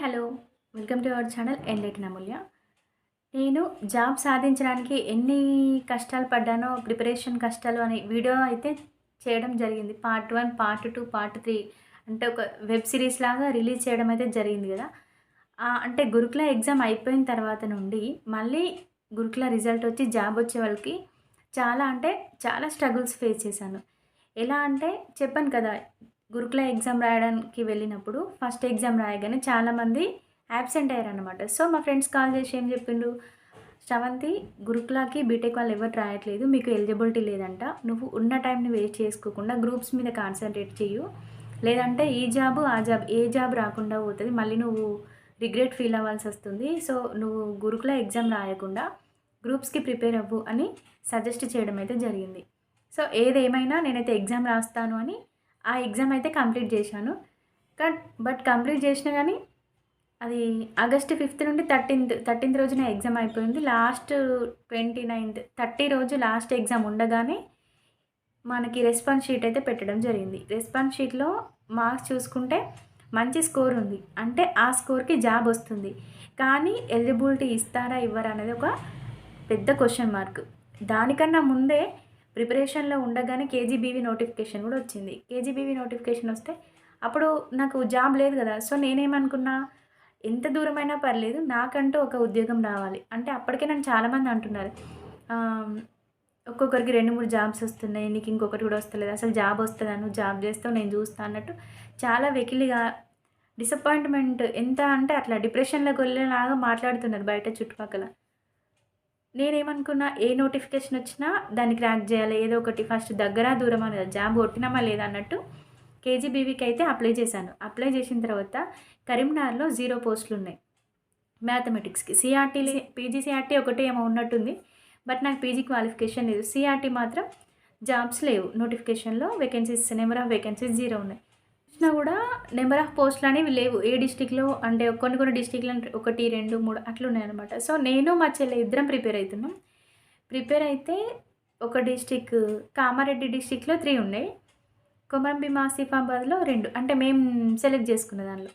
Hello welcome to our channel ఎన్లెట్ నమూల్య నేను job సాధించడానికి ఎన్ని కష్టాలు పడ్డానో ప్రిపరేషన్ కష్టాలు అనే వీడియో అయితే చేయడం జరిగింది. Part one part two part three అంటే ఒక వెబ్ సిరీస్ లాగా రిలీజ్ చేయడం అయితే జరిగింది కదా. అంటే గురుకుల ఎగ్జామ్ అయిపోయిన తర్వాత నుండి మళ్ళీ గురుకుల రిజల్ట్ వచ్చి జాబ్ వచ్చే వాళ్ళకి చాలా అంటే చాలా స్ట్రగుల్స్ ఫేస్ చేశాను. ఎలా అంటే చెప్పాను కదా గురుకుల ఎగ్జామ్ రాయడానికి వెళ్ళినప్పుడు ఫస్ట్ ఎగ్జామ్ రాయగానే చాలామంది యాబ్సెంట్ అయ్యారనమాట సో మా ఫ్రెండ్స్ కాల్ చేసి ఏం చెప్పిండు శ్రవంతి గురుకులకి బీటెక్ వాళ్ళు ఎవరు రాయట్లేదు మీకు ఎలిజిబిలిటీ లేదంట. నువ్వు ఉన్న టైంని వేస్ట్ చేసుకోకుండా గ్రూప్స్ మీద కాన్సన్ట్రేట్ చేయు లేదంటే ఈ జాబ్ ఆ జాబ్ ఏ జాబ్ రాకుండా పోతుంది. మళ్ళీ నువ్వు రిగ్రెట్ ఫీల్ అవ్వాల్సి వస్తుంది. సో నువ్వు గురుకుల ఎగ్జామ్ రాయకుండా గ్రూప్స్కి ప్రిపేర్ అవ్వు అని సజెస్ట్ చేయడం అయితే జరిగింది. సో ఏదేమైనా నేనైతే ఎగ్జామ్ రాస్తాను అని ఆ ఎగ్జామ్ అయితే కంప్లీట్ చేశాను. కట్ బట్ కంప్లీట్ చేసినా కానీ అది ఆగస్ట్ ఫిఫ్త్ నుండి థర్టీన్త్ థర్టీన్త్ రోజున ఎగ్జామ్ అయిపోయింది. లాస్ట్ ట్వంటీ నైన్త్ థర్టీ రోజు లాస్ట్ ఎగ్జామ్ ఉండగానే మనకి రెస్పాన్స్ షీట్ అయితే పెట్టడం జరిగింది. రెస్పాన్స్ షీట్లో మార్క్స్ చూసుకుంటే మంచి స్కోర్ ఉంది. అంటే ఆ స్కోర్కి జాబ్ వస్తుంది. కానీ ఎలిజిబిలిటీ ఇస్తారా ఇవ్వరా అనేది ఒక పెద్ద క్వశ్చన్ మార్క్. దానికన్నా ముందే ప్రిపరేషన్లో ఉండగానే కేజీబీవీ నోటిఫికేషన్ కూడా వచ్చింది. కేజీబీవీ నోటిఫికేషన్ వస్తే అప్పుడు నాకు జాబ్ లేదు కదా సో నేనేమనుకున్నా ఎంత దూరమైనా పర్లేదు నాకంటూ ఒక ఉద్యోగం రావాలి. అంటే అప్పటికే నన్ను చాలామంది అంటున్నారు. ఒక్కొక్కరికి రెండు మూడు జాబ్స్ వస్తున్నాయి నీకు ఇంకొకటి కూడా వస్తలేదు అసలు జాబ్ వస్తుందా నువ్వు జాబ్ చేస్తావు నేను చూస్తా అన్నట్టు చాలా వెకిలిగా డిసప్పాయింట్మెంట్ ఎంత అంటే అట్లా డిప్రెషన్లోకి వెళ్ళేలాగా మాట్లాడుతున్నారు బయట చుట్టుపక్కల. నేనేమనుకున్నా ఏ నోటిఫికేషన్ వచ్చినా దాన్ని క్రాక్ చేయాలి. ఏదో ఒకటి ఫస్ట్ దగ్గర దూరం అని జాబ్ కొట్టినామా లేదా అన్నట్టు కేజీబీవీకి అయితే అప్లై చేశాను. అప్లై చేసిన తర్వాత కరీంనగర్లో జీరో పోస్టులు ఉన్నాయి. మ్యాథమెటిక్స్కి. సిఆర్టీ పీజీ సిఆర్టీ ఒకటే ఏమో ఉన్నట్టుంది. బట్ నాకు పీజీ క్వాలిఫికేషన్ లేదు. సిఆర్టీ మాత్రం జాబ్స్ లేవు. నోటిఫికేషన్లో vacancies number of vacancies zero ఉన్నాయి. చూసినా కూడా నెంబర్ ఆఫ్ పోస్టులు అనేవి లేవు. ఏ డిస్టిక్లో అంటే కొన్ని కొన్ని డిస్టిక్లో ఒకటి రెండు మూడు అట్లా ఉన్నాయన్నమాట. సో నేను మా చెల్లె ఇద్దరం ప్రిపేర్ అవుతున్నాం ప్రిపేర్ అయితే ఒక డిస్టిక్ కామారెడ్డి డిస్టిక్లో త్రీ ఉన్నాయి. కొమరంభీం ఆసిఫాబాద్లో రెండు. అంటే మేము సెలెక్ట్ చేసుకున్న దానిలో.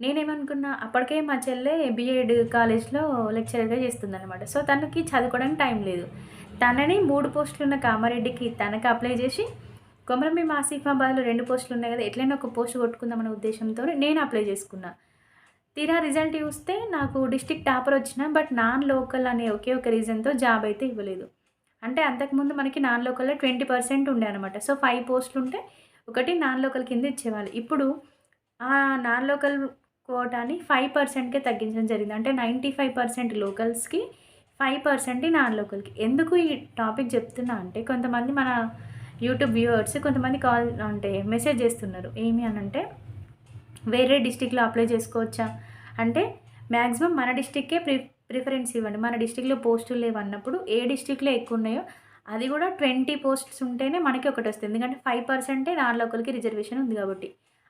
నేనేమనుకున్నా అప్పటికే మా చెల్లె బీఎడ్ కాలేజ్లో లెక్చరర్గా చేస్తుందన్నమాట. సో తనకి చదువుకోవడానికి టైం లేదు. తనని మూడు పోస్టులు ఉన్న కామారెడ్డికి తనకి అప్లై చేసి కొమరంభీం ఆసిఫాబాద్లో రెండు పోస్టులు ఉన్నాయి కదా ఎట్లయినా ఒక పోస్ట్ కొట్టుకుందామనే ఉద్దేశంతో నేను అప్లై చేసుకున్నా. తీరా రిజల్ట్ చూస్తే నాకు డిస్టిక్ టాపర్ వచ్చిన బట్ నాన్ లోకల్ అనే ఒకే ఒక రీజన్తో జాబ్ అయితే ఇవ్వలేదు. అంటే అంతకుముందు మనకి నాన్ లోకల్లో ట్వంటీ పర్సెంట్ ఉండే అనమాట సో ఫైవ్ పోస్టులు ఉంటే ఒకటి నాన్ లోకల్ కింద ఇచ్చేవాళ్ళు. ఇప్పుడు ఆ నాన్ లోకల్ కోటాని ఫైవ్ పర్సెంట్కే తగ్గించడం జరిగింది. అంటే నైంటీ ఫైవ్ పర్సెంట్ లోకల్స్కి ఫైవ్ పర్సెంట్ నాన్ లోకల్కి ఎందుకు ఈ టాపిక్ చెప్తున్నా అంటే కొంతమంది మన యూట్యూబ్ వ్యూవర్స్ కొంతమంది కాల్ అంటే మెసేజ్ చేస్తున్నారు. ఏమి అని అంటే వేరే డిస్టిక్లో అప్లై చేసుకోవచ్చా? అంటే మ్యాక్సిమం మన డిస్టిక్కే ప్రి ప్రిఫరెన్స్ ఇవ్వండి. మన డిస్టిక్లో పోస్టులు లేవన్నప్పుడు ఏ డిస్టిక్లో ఎక్కువ ఉన్నాయో అది కూడా ట్వంటీ పోస్ట్స్ ఉంటేనే మనకి ఒకటి వస్తుంది. ఎందుకంటే ఫైవ్ పర్సెంటే నాన్ లోకల్కి రిజర్వేషన్ ఉంది కాబట్టి.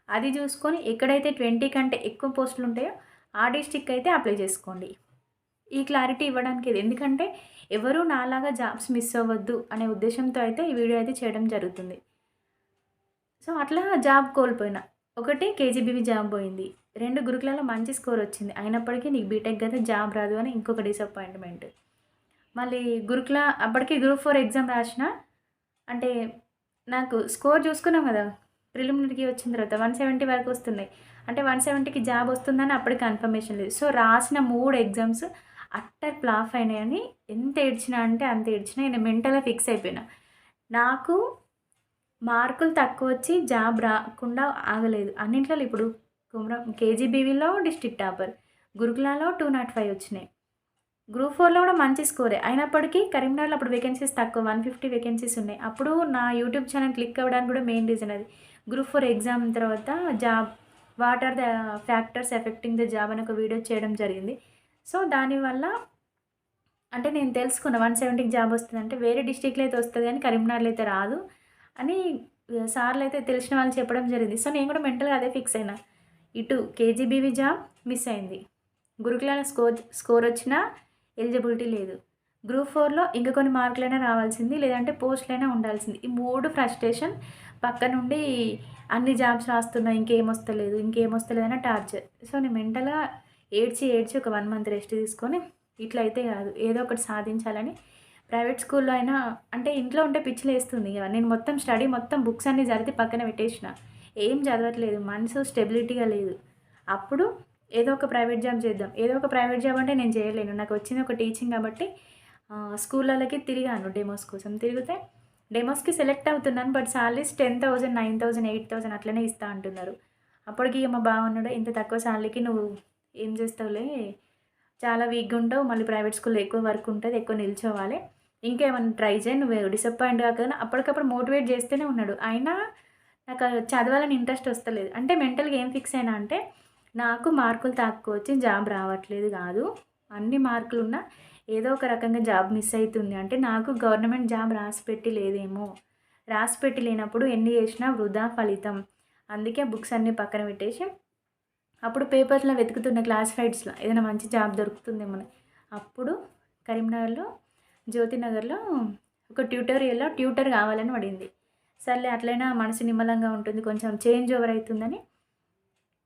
అది చూసుకొని ఎక్కడైతే ట్వంటీ కంటే ఎక్కువ పోస్టులు ఉంటాయో ఆ డిస్టిక్ అయితే అప్లై చేసుకోండి. ఈ క్లారిటీ ఇవ్వడానికి ఇది. ఎందుకంటే ఎవరు నాలాగా జాబ్స్ మిస్ అవ్వద్దు అనే ఉద్దేశంతో అయితే ఈ వీడియో అయితే చేయడం జరుగుతుంది. సో అట్లా జాబ్ కోల్పోయినా. ఒకటి కేజీబీవి జాబ్ పోయింది. రెండు గురుకులలో మంచి స్కోర్ వచ్చింది. అయినప్పటికీ నీకు బీటెక్ అయితే జాబ్ రాదు అని ఇంకొక డిసప్పాయింట్మెంట్ మళ్ళీ గురుకుల అప్పటికి గ్రూప్ ఫోర్ ఎగ్జామ్ రాసిన అంటే నాకు స్కోర్ చూసుకున్నాం కదా ప్రిలిమినరీకి వచ్చిన తర్వాత వన్ సెవెంటీ వరకు వస్తున్నాయి. అంటే వన్ సెవెంటీకి జాబ్ వస్తుందని అప్పటికి కన్ఫర్మేషన్ లేదు. సో రాసిన మూడు ఎగ్జామ్స్ అట్టర్ ప్లాఫ్ అయినాయని ఎంత ఏడ్చినా అంటే అంత ఏడ్చినా నేను మెంటల్గా ఫిక్స్ అయిపోయినా. నాకు మార్కులు తక్కువ వచ్చి జాబ్ రాకుండా ఆగలేదు. అన్నింటిలో ఇప్పుడు కుమరం కేజీబీవీలో డిస్ట్రిక్ట్ టాపర్ గురుకులాలో టూ నాట్ ఫైవ్ వచ్చినాయి. గ్రూప్ ఫోర్లో కూడా మంచి స్కోరే. అయినప్పటికీ కరీంనగర్లో అప్పుడు వేకెన్సీస్ తక్కువ వన్ ఫిఫ్టీ వేకెన్సీస్ ఉన్నాయి. అప్పుడు నా యూట్యూబ్ ఛానల్ క్లిక్ అవ్వడానికి కూడా మెయిన్ రీజన్ అది. గ్రూప్ ఫోర్ ఎగ్జామ్ తర్వాత job what are the factors affecting the job అని ఒక వీడియో చేయడం జరిగింది. సో దానివల్ల అంటే నేను తెలుసుకున్న వన్ సెవెంటీకి జాబ్ వస్తుంది అంటే వేరే డిస్టిక్లో అయితే వస్తుంది కానీ కరీంనగర్లో అయితే రాదు అని సార్లు అయితే తెలిసిన వాళ్ళు చెప్పడం జరిగింది. సో నేను కూడా మెంటల్గా అదే ఫిక్స్ అయినా. ఇటు కేజీబీవి జాబ్ మిస్ అయింది. గురుకులాల స్కోర్ స్కోర్ వచ్చినా ఎలిజిబిలిటీ లేదు. గ్రూప్ ఫోర్లో ఇంకా కొన్ని మార్కులైనా రావాల్సింది లేదంటే పోస్టులైనా ఉండాల్సింది. ఈ మూడు ఫ్రస్ట్రేషన్ పక్క నుండి అన్ని జాబ్స్ రాస్తున్నా ఇంకేం వస్తలేదు ఇంకేం వస్తలేదు అని టార్చర్. సో నేను మెంటల్గా ఏడ్చి ఏడ్చి ఒక వన్ మంత్ రెస్ట్ తీసుకొని ఇట్లా అయితే కాదు. ఏదో ఒకటి సాధించాలని ప్రైవేట్ స్కూల్లో అయినా అంటే ఇంట్లో ఉంటే పిచ్చిలు వేస్తుంది ఇక. నేను మొత్తం స్టడీ మొత్తం బుక్స్ అన్నీ జరిగి పక్కన పెట్టేసిన. ఏం చదవట్లేదు. మనసు స్టెబిలిటీగా లేదు. అప్పుడు ఏదో ఒక ప్రైవేట్ జాబ్ చేద్దాం. ఏదో ఒక ప్రైవేట్ జాబ్ అంటే నేను చేయలేను. నాకు వచ్చింది ఒక టీచింగ్ కాబట్టి స్కూళ్ళకి తిరిగాను డెమోస్ కోసం. తిరిగితే డెమోస్కి సెలెక్ట్ అవుతున్నాను. But salaries ten thousand nine thousand eight thousand అట్లనే ఇస్తా అంటున్నారు. అప్పటికి మా బాగున్నాడు ఇంత తక్కువ సాలరీకి నువ్వు ఏం చేస్తావులే? చాలా వీక్గా ఉంటావు. మళ్ళీ ప్రైవేట్ స్కూల్లో ఎక్కువ వర్క్ ఉంటుంది ఎక్కువ నిల్చోవాలి. ఇంకేమైనా ట్రై చేయి. నువ్వు డిసప్పాయింట్ కాకుండా అప్పటికప్పుడు మోటివేట్ చేస్తూనే ఉన్నాడు. అయినా నాకు చదవాలని ఇంట్రెస్ట్ వస్తలేదు. అంటే మెంటల్గా ఏం ఫిక్స్ అయినా అంటే నాకు మార్కులు తక్కువ వచ్చి జాబ్ రావట్లేదు కాదు. అన్ని మార్కులు ఉన్నా ఏదో ఒక రకంగా జాబ్ మిస్ అవుతుంది అంటే నాకు గవర్నమెంట్ జాబ్ రాసిపెట్టి లేదేమో. రాసిపెట్టి లేనప్పుడు ఎన్ని చేసినా వృధా ఫలితం. అందుకే బుక్స్ అన్నీ పక్కన పెట్టేసి అప్పుడు పేపర్స్లో వెతుకుతున్న క్లాస్ ఫైడ్స్లో ఏదైనా మంచి జాబ్ దొరుకుతుందేమో అప్పుడు కరీంనగర్లో జ్యోతినగర్లో ఒక ట్యూటోరియల్లో ట్యూటర్ కావాలని పడింది. సర్లే అట్లయినా మనసు నిమ్మలంగా ఉంటుంది కొంచెం చేంజ్ ఓవర్ అవుతుందని.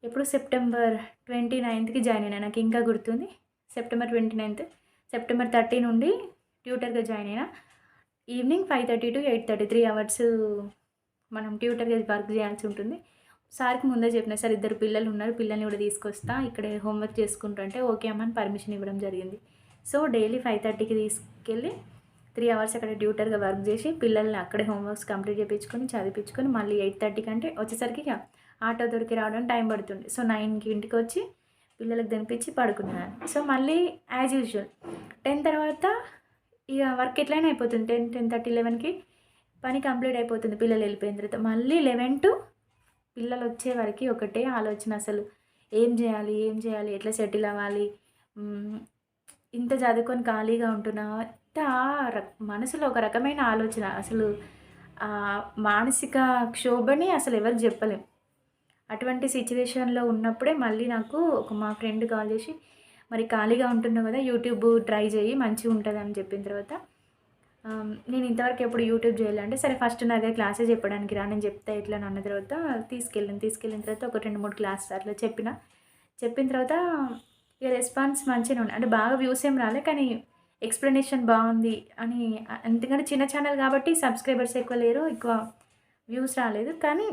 ఎప్పుడు సెప్టెంబర్ ట్వంటీ నైన్త్కి జాయిన్ అయినా నాకు ఇంకా గుర్తుంది. September twenty ninth September thirty నుండి ట్యూటర్గా జాయిన్ అయినా evening five thirty to eight thirty three hours మనం ట్యూటర్గా వర్క్ చేయాల్సి ఉంటుంది. సార్కి ముందే చెప్పిన సార్ ఇద్దరు పిల్లలు ఉన్నారు పిల్లల్ని కూడా తీసుకొస్తా ఇక్కడే హోంవర్క్ చేసుకుంటుంటే ఓకే అమ్మని పర్మిషన్ ఇవ్వడం జరిగింది. సో డైలీ ఫైవ్ థర్టీకి తీసుకెళ్ళి త్రీ అవర్స్ అక్కడ ట్యూటర్గా వర్క్ చేసి పిల్లల్ని అక్కడే హోంవర్క్స్ కంప్లీట్ చేయించుకొని చదివించుకొని మళ్ళీ ఎయిట్ థర్టీకి అంటే వచ్చేసరికి ఆటో దొరికి రావడానికి టైం పడుతుంది. సో నైన్కి ఇంటికి వచ్చి పిల్లలకు తినిపించి పడుకున్నాను. సో మళ్ళీ యాజ్ యూజువల్. టెన్ తర్వాత ఇక వర్క్ ఎట్లయినా అయిపోతుంది. టెన్ టెన్ థర్టీ లెవెన్కి పని కంప్లీట్ అయిపోతుంది. పిల్లలు వెళ్ళిపోయిన తర్వాత మళ్ళీ లెవెన్ టు పిల్లలు వచ్చే వరకు ఒకటే ఆలోచన అసలు. ఏం చేయాలి ఏం చేయాలి ఎట్లా సెటిల్ అవ్వాలి? ఇంత చదువుకొని ఖాళీగా ఉంటున్నా? ఇంత మనసులో ఒక రకమైన ఆలోచన. అసలు మానసిక క్షోభని అసలు ఎవరు చెప్పలేం. అటువంటి సిచ్యువేషన్లో ఉన్నప్పుడే మళ్ళీ నాకు ఒక మా ఫ్రెండ్ కాల్ చేసి మరి ఖాళీగా ఉంటున్నావు కదా యూట్యూబ్ ట్రై చేయి మంచిగా ఉంటుంది అని చెప్పిన తర్వాత నేను ఇంతవరకు ఎప్పుడు యూట్యూబ్ చేయాలంటే సరే ఫస్ట్ నా దగ్గర క్లాసెస్ చెప్పడానికి రా నేను చెప్తే ఇట్లా అన్న తర్వాత తీసుకెళ్ళాను తీసుకెళ్ళిన తర్వాత ఒక రెండు మూడు క్లాసెస్ అట్లా చెప్పిన. చెప్పిన తర్వాత ఇక రెస్పాన్స్ మంచిగా ఉంది అంటే బాగా వ్యూస్ ఏం రాలే కానీ ఎక్స్ప్లెనేషన్ బాగుంది అని ఎందుకంటే చిన్న ఛానల్ కాబట్టి సబ్స్క్రైబర్స్ ఎక్కువ లేరు ఎక్కువ వ్యూస్ రాలేదు. కానీ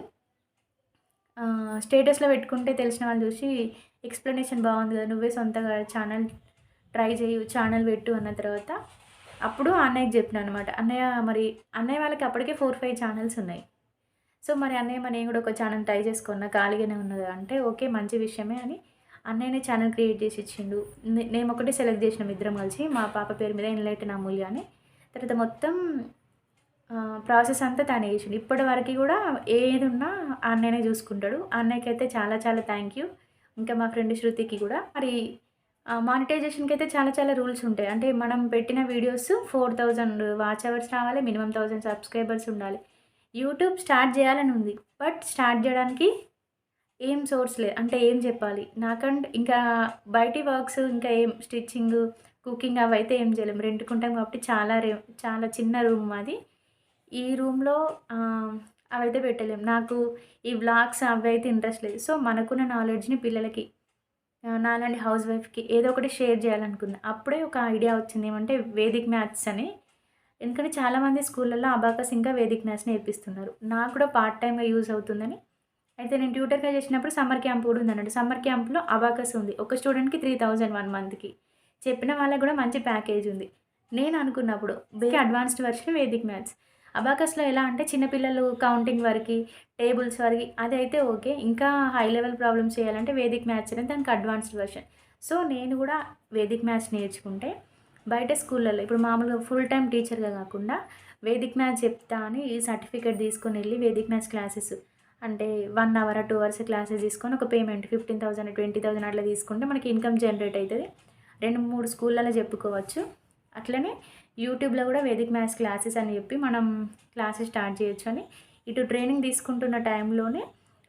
స్టేటస్లో పెట్టుకుంటే తెలిసిన వాళ్ళు చూసి ఎక్స్ప్లెనేషన్ బాగుంది కదా నువ్వే సొంతగా ఛానల్ ట్రై చేయు ఛానల్ పెట్టు అన్న తర్వాత అప్పుడు అన్నయ్యకి చెప్పిన అనమాట అన్నయ్య మరి అన్నయ్య వాళ్ళకి అప్పటికే ఫోర్ ఫైవ్ ఛానల్స్ ఉన్నాయి. సో మరి అన్నయ్య మరి నేను కూడా ఒక ఛానల్ ట్రై చేసుకున్నా ఖాళీగానే ఉన్నది. అంటే ఓకే మంచి విషయమే అని అన్నయ్యనే ఛానల్ క్రియేట్ చేసి ఇచ్చిండు. నేను ఒకటి సెలెక్ట్ చేసిన ఇద్దరం కలిసి మా పాప పేరు మీద ఎన్లైట్ అమూల్య అని. తర్వాత మొత్తం ప్రాసెస్ అంతా తనే చేసిండు. ఇప్పటి వరకు కూడా ఏది ఉన్నా అన్నయ్యనే చూసుకుంటాడు. అన్నయ్యకి అయితే చాలా చాలా థ్యాంక్ యూ ఇంకా మా ఫ్రెండ్ శృతికి కూడా. మరి మానిటైజేషన్కి అయితే చాలా చాలా రూల్స్ ఉంటాయి. అంటే మనం పెట్టిన videos four thousand watch hours రావాలి మినిమం థౌజండ్ సబ్స్క్రైబర్స్ ఉండాలి. యూట్యూబ్ స్టార్ట్ చేయాలని ఉంది. బట్ స్టార్ట్ చేయడానికి ఏం సోర్స్ లేదు. అంటే ఏం చెప్పాలి? నాకంటే ఇంకా బయటి వర్క్స్ ఇంకా ఏం స్టిచ్చింగ్ కుకింగ్ అవి అయితే ఏం చేయలేము రెంట్కుంటాం కాబట్టి చాలా రే చాలా చిన్న రూమ్ అది ఈ రూమ్లో అవైతే పెట్టలేము నాకు ఈ వ్లాగ్స్ అవి అయితే ఇంట్రెస్ట్ లేదు. సో మనకున్న నాలెడ్జ్ని పిల్లలకి నాలాంటి హౌస్ వైఫ్కి ఏదో ఒకటి షేర్ చేయాలనుకున్నా. అప్పుడే ఒక ఐడియా వచ్చింది. ఏమంటే వేదిక్ మ్యాథ్స్ అని. ఎందుకంటే చాలామంది స్కూళ్ళల్లో అబాకస్ ఇంకా వేదిక్ మ్యాథ్స్ నేర్పిస్తున్నారు నాకు కూడా పార్ట్ టైంగా యూజ్ అవుతుందని. అయితే నేను ట్యూటర్గా చేసినప్పుడు సమ్మర్ క్యాంప్ కూడా ఉందన్నట్టు సమ్మర్ క్యాంప్లో అబాకస్ ఉంది. ఒక స్టూడెంట్కి త్రీ థౌజండ్ వన్ మంత్కి. చెప్పిన వాళ్ళకి కూడా మంచి ప్యాకేజ్ ఉంది. నేను అనుకున్నప్పుడు very advanced version Vedic maths. అబాకస్లో ఎలా అంటే చిన్నపిల్లలు కౌంటింగ్ వరకు టేబుల్స్ వరకు అది అయితే ఓకే. ఇంకా హై లెవెల్ ప్రాబ్లమ్స్ చేయాలంటే వేదిక్ మ్యాథ్స్ అనేది దానికి అడ్వాన్స్డ్ వర్షన్. సో నేను కూడా వేదిక్ మ్యాథ్స్ నేర్చుకుంటే బయట స్కూళ్ళల్లో ఇప్పుడు మామూలుగా ఫుల్ టైం టీచర్గా కాకుండా వేదిక్ మ్యాథ్స్ చెప్తా అని ఈ సర్టిఫికేట్ తీసుకొని వెళ్ళి వేదిక్ మ్యాథ్స్ క్లాసెస్ అంటే one hour two hours classes తీసుకొని ఒక payment fifteen thousand twenty thousand అట్లా తీసుకుంటే మనకి ఇన్కమ్ జనరేట్ అవుతుంది. రెండు మూడు స్కూళ్ళలో చెప్పుకోవచ్చు. అట్లనే యూట్యూబ్లో కూడా వేదిక్ మ్యాథ్స్ క్లాసెస్ అని చెప్పి మనం క్లాసెస్ స్టార్ట్ చేయొచ్చు అని ఇటు ట్రైనింగ్ తీసుకుంటున్న టైంలోనే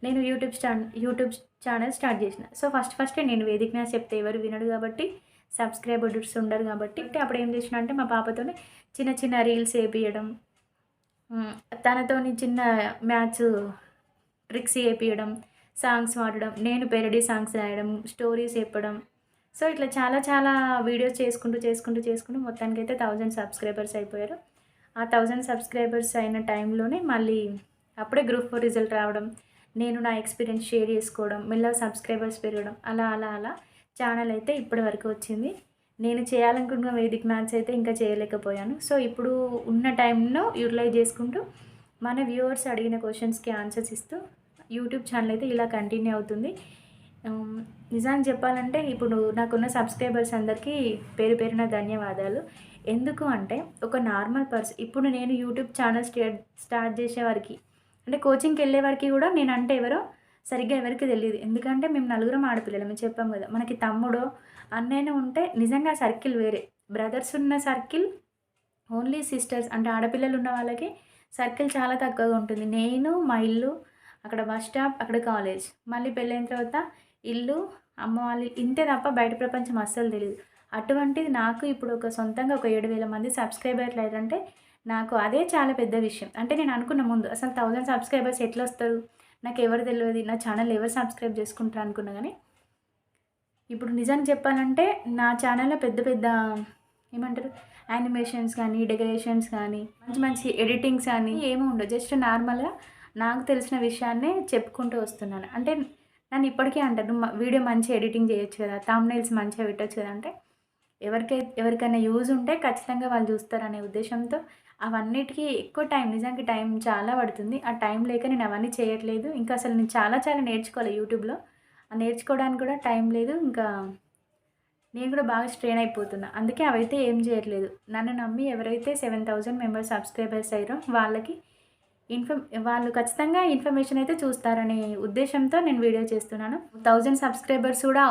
నేను యూట్యూబ్ స్టా యూట్యూబ్ ఛానల్ స్టార్ట్ చేసిన. సో ఫస్ట్ ఫస్ట్ నేను వేదిక్ మ్యాథ్స్ చెప్తే ఎవరు వినడు కాబట్టి సబ్స్క్రైబర్స్ ఉండరు కాబట్టి అప్పుడు ఏం చేసిన అంటే మా పాపతోనే చిన్న చిన్న రీల్స్ వేపియడం తనతోని చిన్న మ్యాథ్స్ ట్రిక్స్ వేపియడం సాంగ్స్ పాడడం నేను పెరడీ సాంగ్స్ రాయడం స్టోరీస్ చెప్పడం సో ఇట్లా చాలా చాలా వీడియోస్ చేసుకుంటూ చేసుకుంటూ చేసుకుంటూ మొత్తానికి అయితే థౌజండ్ సబ్స్క్రైబర్స్ అయిపోయారు. ఆ థౌజండ్ సబ్స్క్రైబర్స్ అయిన టైంలోనే మళ్ళీ అప్పుడే గ్రూప్ ఫోర్ రిజల్ట్ రావడం నేను నా ఎక్స్పీరియన్స్ షేర్ చేసుకోవడం మెల్లగా సబ్స్క్రైబర్స్ పెరగడం అలా అలా అలా ఛానల్ అయితే ఇప్పటి వరకు వచ్చింది. నేను చేయాలనుకున్న వేదిక మ్యాథ్స్ అయితే ఇంకా చేయలేకపోయాను. సో ఇప్పుడు ఉన్న టైంలో యూటిలైజ్ చేసుకుంటూ మన వ్యూవర్స్ అడిగిన క్వశ్చన్స్కి ఆన్సర్స్ ఇస్తూ యూట్యూబ్ ఛానల్ అయితే ఇలా కంటిన్యూ అవుతుంది. నిజానికి చెప్పాలంటే ఇప్పుడు నాకున్న సబ్స్క్రైబర్స్ అందరికీ పేరు పేరున ధన్యవాదాలు. ఎందుకు అంటే ఒక నార్మల్ పర్సన్ ఇప్పుడు నేను యూట్యూబ్ ఛానల్ స్టార్ట్ స్టార్ట్ చేసేవారికి అంటే కోచింగ్కి వెళ్ళే వారికి కూడా నేను అంటే ఎవరో సరిగ్గా ఎవరికి తెలియదు ఎందుకంటే మేము నలుగురం ఆడపిల్లలు మేము చెప్పాం కదా మనకి తమ్ముడో అన్నైనా ఉంటే నిజంగా సర్కిల్ వేరే. బ్రదర్స్ ఉన్న సర్కిల్ ఓన్లీ సిస్టర్స్ అంటే ఆడపిల్లలు ఉన్న వాళ్ళకి సర్కిల్ చాలా తక్కువగా ఉంటుంది. నేను మా ఇల్లు అక్కడ బస్ స్టాప్ అక్కడ కాలేజ్. మళ్ళీ పెళ్ళైన తర్వాత ఇల్లు అమ్మ వాళ్ళు ఇంతే తప్ప బయట ప్రపంచం అస్సలు తెలియదు అటువంటిది నాకు ఇప్పుడు ఒక సొంతంగా ఒక ఏడు వేల మంది సబ్స్క్రైబర్లు అయ్యారంటే నాకు అదే చాలా పెద్ద విషయం. అంటే నేను అనుకున్న ముందు అసలు థౌజండ్ సబ్స్క్రైబర్స్ ఎట్లా వస్తారు? నాకు ఎవరు తెలియదు నా ఛానల్ ఎవరు సబ్స్క్రైబ్ చేసుకుంటారు అనుకున్నా కానీ. ఇప్పుడు నిజానికి చెప్పాలంటే నా ఛానల్లో పెద్ద పెద్ద ఏమంటారు? యానిమేషన్స్ కానీ డెకరేషన్స్ కానీ మంచి మంచి ఎడిటింగ్స్ కానీ ఏమీ ఉండవు. జస్ట్ నార్మల్గా నాకు తెలిసిన విషయాన్నే చెప్పుకుంటూ వస్తున్నాను. అంటే నన్ను ఇప్పటికీ అంటారు "నువ్వు వీడియో మంచి ఎడిటింగ్ చేయొచ్చు కదా థామ్నైల్స్ మంచిగా పెట్టచ్చు కదా అంటే ఎవరికై ఎవరికైనా యూజ్ ఉంటే ఖచ్చితంగా వాళ్ళు చూస్తారనే ఉద్దేశంతో అవన్నిటికీ ఎక్కువ టైం నిజానికి టైం చాలా పడుతుంది. ఆ టైం లేక నేను అవన్నీ చేయట్లేదు. ఇంకా అసలు నేను చాలా చాలా నేర్చుకోవాలి యూట్యూబ్లో. ఆ నేర్చుకోవడానికి కూడా టైం లేదు. ఇంకా నేను కూడా బాగా స్ట్రెయిన్ అయిపోతున్నా. అందుకే అవైతే ఏం చేయట్లేదు. నన్ను నమ్మి ఎవరైతే సెవెన్ థౌజండ్ మెంబర్స్ సబ్స్క్రైబర్స్ అయ్యారో వాళ్ళకి ఇన్ఫర్మ్ వాళ్ళు ఖచ్చితంగా ఇన్ఫర్మేషన్ అయితే చూస్తారనే ఉద్దేశంతో నేను వీడియో చేస్తున్నాను. థౌజండ్ సబ్స్క్రైబర్స్ కూడా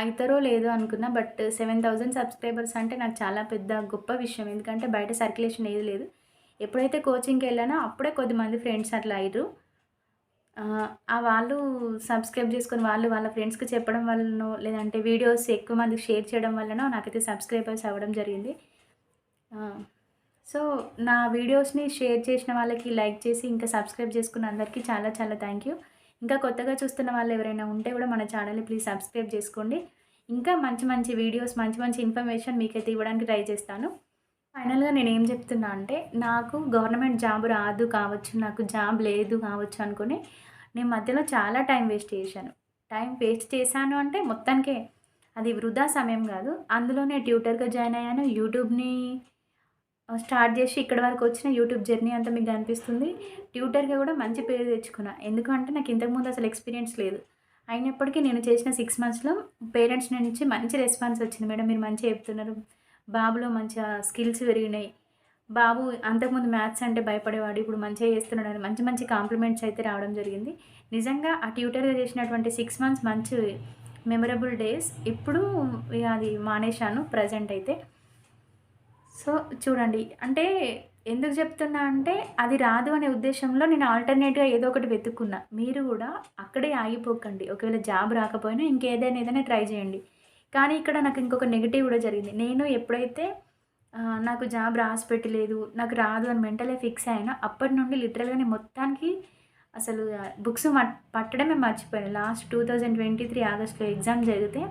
అవుతారో లేదో అనుకున్నా బట్ సెవెన్ థౌజండ్ సబ్స్క్రైబర్స్ అంటే నాకు చాలా పెద్ద గొప్ప విషయం. ఎందుకంటే బయట సర్క్యులేషన్ ఏది లేదు. ఎప్పుడైతే కోచింగ్కి వెళ్ళానో అప్పుడే కొద్దిమంది ఫ్రెండ్స్ అట్లా అయ్యారు ఆ, వాళ్ళు సబ్స్క్రైబ్ చేసుకుని వాళ్ళు వాళ్ళ ఫ్రెండ్స్కి చెప్పడం వల్లనో లేదంటే వీడియోస్ ఎక్కువ మందికి షేర్ చేయడం వల్లనో నాకైతే సబ్స్క్రైబర్స్ అవ్వడం జరిగింది. సో నా వీడియోస్ని షేర్ చేసిన వాళ్ళకి లైక్ చేసి ఇంకా సబ్స్క్రైబ్ చేసుకున్న అందరికీ చాలా చాలా థ్యాంక్ యూ. ఇంకా కొత్తగా చూస్తున్న వాళ్ళు ఎవరైనా ఉంటే కూడా మన ఛానల్ని ప్లీజ్ సబ్స్క్రైబ్ చేసుకోండి. ఇంకా మంచి మంచి వీడియోస్ మంచి మంచి ఇన్ఫర్మేషన్ మీకైతే ఇవ్వడానికి ట్రై చేస్తాను. ఫైనల్గా నేను ఏం చెప్తున్నా అంటే నాకు గవర్నమెంట్ జాబ్ రాదు కావచ్చు నాకు జాబ్ లేదు కావచ్చు అనుకుని నేను మధ్యలో చాలా టైం వేస్ట్ చేశాను. టైం వేస్ట్ చేశాను అంటే మొత్తానికే అది వృధా సమయం కాదు. అందులోనే ట్యూటర్గా జాయిన్ అయ్యాను యూట్యూబ్ని స్టార్ట్ చేసి ఇక్కడ వరకు వచ్చిన యూట్యూబ్ జర్నీ అంతా మీకు కనిపిస్తుంది. ట్యూటర్గా కూడా మంచి పేరు తెచ్చుకున్నా. ఎందుకంటే నాకు ఇంతకుముందు అసలు ఎక్స్పీరియన్స్ లేదు. అయినప్పటికీ నేను చేసిన సిక్స్ మంత్స్లో పేరెంట్స్ నుంచి మంచి రెస్పాన్స్ వచ్చింది. మేడం మీరు మంచిగా చెప్తున్నారు. బాబులో మంచిగా స్కిల్స్ పెరిగినాయి. బాబు అంతకుముందు మ్యాథ్స్ అంటే భయపడేవాడు. ఇప్పుడు మంచిగా చేస్తున్నాడు అని మంచి మంచి కాంప్లిమెంట్స్ అయితే రావడం జరిగింది. నిజంగా ఆ ట్యూటర్గా చేసినటువంటి సిక్స్ మంత్స్ మంచి మెమరబుల్ డేస్ ఇప్పుడు అది మానేశాను ప్రజెంట్ అయితే. సో చూడండి. అంటే ఎందుకు చెప్తున్నా అంటే అది రాదు అనే ఉద్దేశంలో నేను ఆల్టర్నేట్గా ఏదో ఒకటి వెతుక్కున్నా. మీరు కూడా అక్కడే ఆగిపోకండి. ఒకవేళ జాబ్ రాకపోయినా ఇంకేదైనా ఏదైనా ట్రై చేయండి. కానీ ఇక్కడ నాకు ఇంకొక నెగిటివ్ కూడా జరిగింది. నేను ఎప్పుడైతే నాకు జాబ్ రాసి పెట్టలేదు నాకు రాదు అని మెంటలే ఫిక్స్ అయినా అప్పటి నుండి లిటరల్గా నేను మొత్తానికి అసలు బుక్స్ పట్టడమే మర్చిపోయాను. Last two thousand twenty three ఆగస్ట్లో ఎగ్జామ్ జరిగితే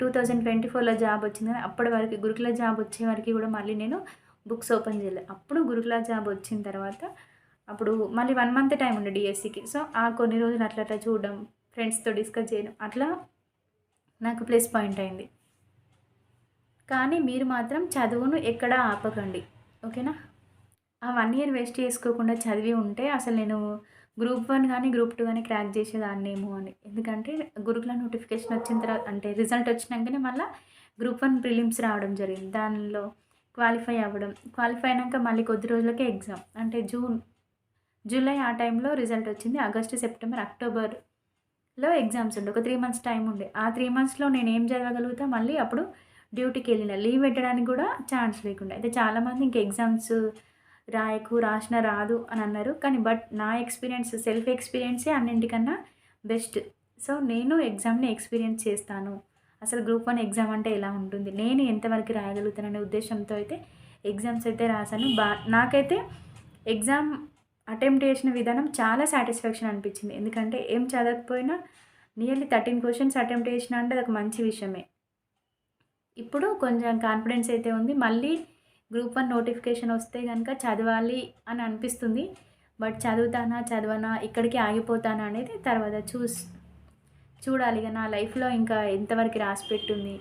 టూ థౌజండ్ ట్వంటీ ఫోర్లో జాబ్ వచ్చింది కానీ అప్పటి వరకు గురుకుల జాబ్ వచ్చే వరకు కూడా మళ్ళీ నేను బుక్స్ ఓపెన్ చేయలేదు అప్పుడు గురుకుల జాబ్ వచ్చిన తర్వాత అప్పుడు మళ్ళీ వన్ మంత్ టైం ఉండే డిఎస్సికి. సో ఆ కొన్ని రోజులు అట్లా అట్లా చూడడం ఫ్రెండ్స్తో డిస్కస్ చేయడం అట్లా నాకు ప్లస్ పాయింట్ అయింది. కానీ మీరు మాత్రం చదువును ఎక్కడా ఆపకండి. ఓకేనా? ఆ వన్ ఇయర్ వేస్ట్ చేసుకోకుండా చదివి ఉంటే అసలు నేను గ్రూప్ వన్ కానీ గ్రూప్ టూ కానీ క్రాక్ చేసేదాన్నేమో అని. ఎందుకంటే గురుకుల నోటిఫికేషన్ వచ్చిన తర్వాత అంటే రిజల్ట్ వచ్చినాకనే మళ్ళీ గ్రూప్ వన్ ప్రిలిమ్స్ రావడం జరిగింది. దానిలో క్వాలిఫై అవ్వడం క్వాలిఫై అయినాక మళ్ళీ కొద్ది రోజులకే ఎగ్జామ్. అంటే జూన్ జూలై ఆ టైంలో రిజల్ట్ వచ్చింది. ఆగస్టు సెప్టెంబర్ అక్టోబర్లో ఎగ్జామ్స్ ఉండే. ఒక త్రీ మంత్స్ టైం ఉండే. ఆ త్రీ మంత్స్లో నేను ఏం చదవగలుగుతా? మళ్ళీ అప్పుడు డ్యూటీకి వెళ్ళిన. లీవ్ పెట్టడానికి కూడా ఛాన్స్ లేకుండా. అయితే చాలామంది ఇంక ఎగ్జామ్స్ రాయకు రాసిన రాదు అని అన్నారు. కానీ బట్ నా ఎక్స్పీరియన్స్ సెల్ఫ్ ఎక్స్పీరియన్సే అన్నింటికన్నా బెస్ట్. సో నేను ఎగ్జామ్ని ఎక్స్పీరియన్స్ చేస్తాను. అసలు గ్రూప్ వన్ ఎగ్జామ్ అంటే ఎలా ఉంటుంది? నేను ఎంతవరకు రాయగలుగుతాననే ఉద్దేశంతో అయితే ఎగ్జామ్స్ అయితే రాశాను. బా నాకైతే ఎగ్జామ్ అటెంప్ట్ చేసిన విధానం చాలా సాటిస్ఫాక్షన్ అనిపించింది. ఎందుకంటే ఏం చదవకపోయినా నియర్లీ థర్టీన్ క్వశ్చన్స్ అటెంప్ట్ చేసిన అంటే అది ఒక మంచి విషయమే. ఇప్పుడు కొంచెం కాన్ఫిడెన్స్ అయితే ఉంది. మళ్ళీ గ్రూప్ వన్ నోటిఫికేషన్ వస్తే కనుక చదవాలి అని అనిపిస్తుంది. బట్ చదువుతానా చదవనా ఇక్కడికి ఆగిపోతానా అనేది తర్వాత చూస్ చూడాలి. ఇక నా లైఫ్లో ఇంకా ఎంతవరకు రాసి పెట్టుంది?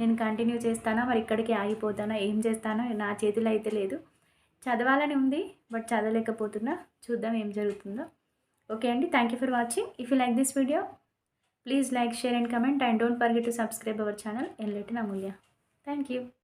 నేను కంటిన్యూ చేస్తానా? మరి ఇక్కడికి ఆగిపోతానా? ఏం చేస్తానో నా చేతిలో అయితే లేదు. చదవాలని ఉంది బట్ చదవలేకపోతున్నా. చూద్దాం ఏం జరుగుతుందో. ఓకే అండి thank you for watching. If you like this video please like share and comment. And don't forget to subscribe our channel. Alleti నా మూల్య థ్యాంక్ యూ.